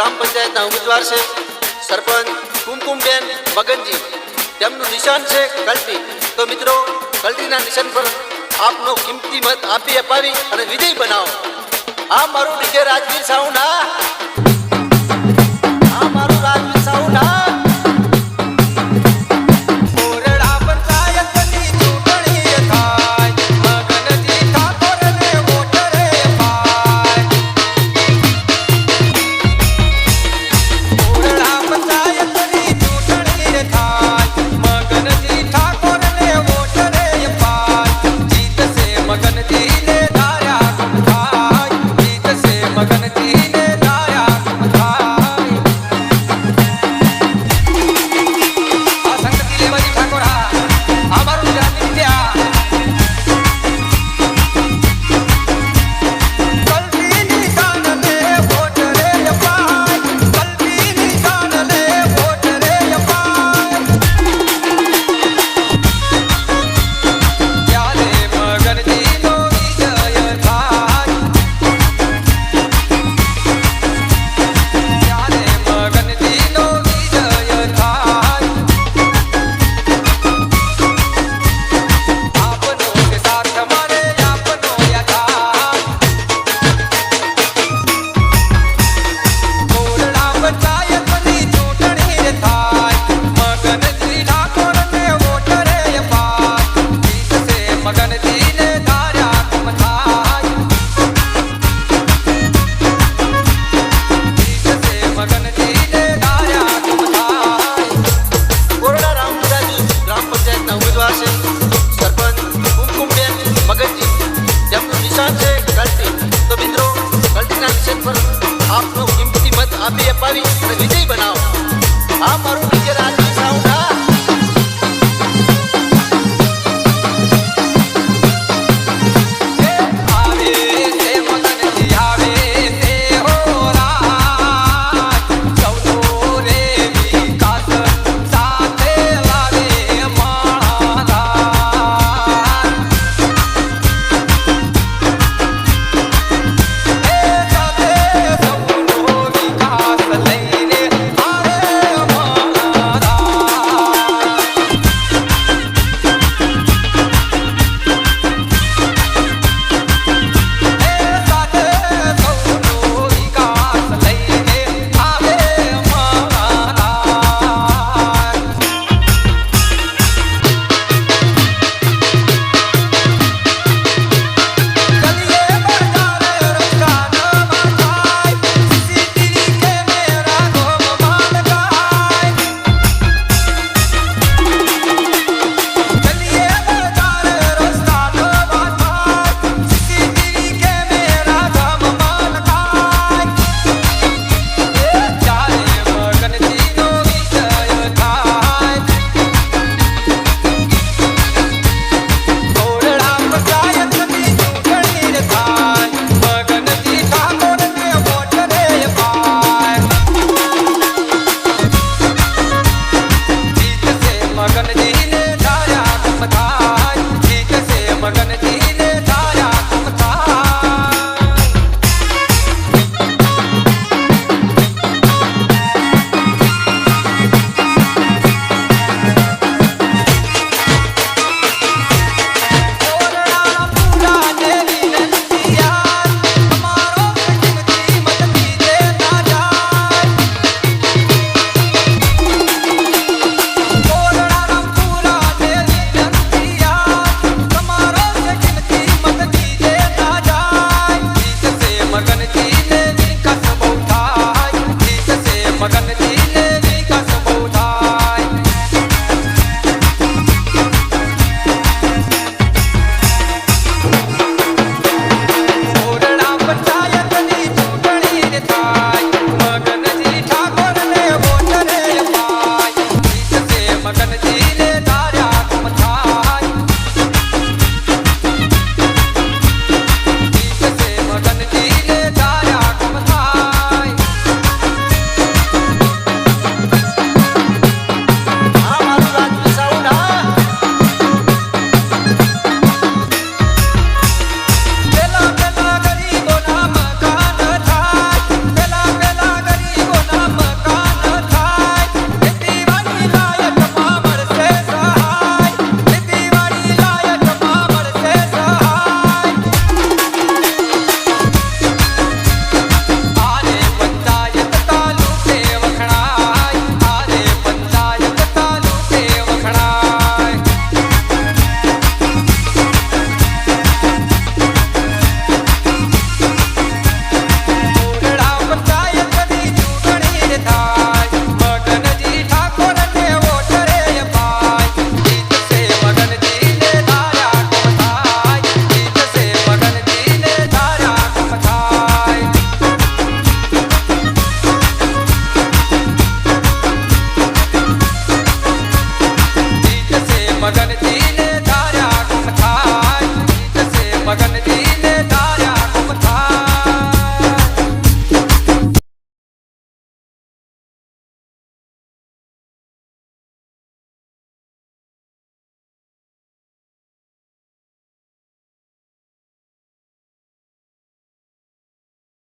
ગ્રામ પંચાયતના ઉમેદવાર છે સરપંચ કુમકુમબેન મગનજી. તેમનું નિશાન છે કલ્ટી તો મિત્રો કલ્ટીના નિશાન પર આપનો કિંમતી મત આપી અપાવી અને વિજય બનાવો. આ મારું ડીજે રાજવીર સાઉના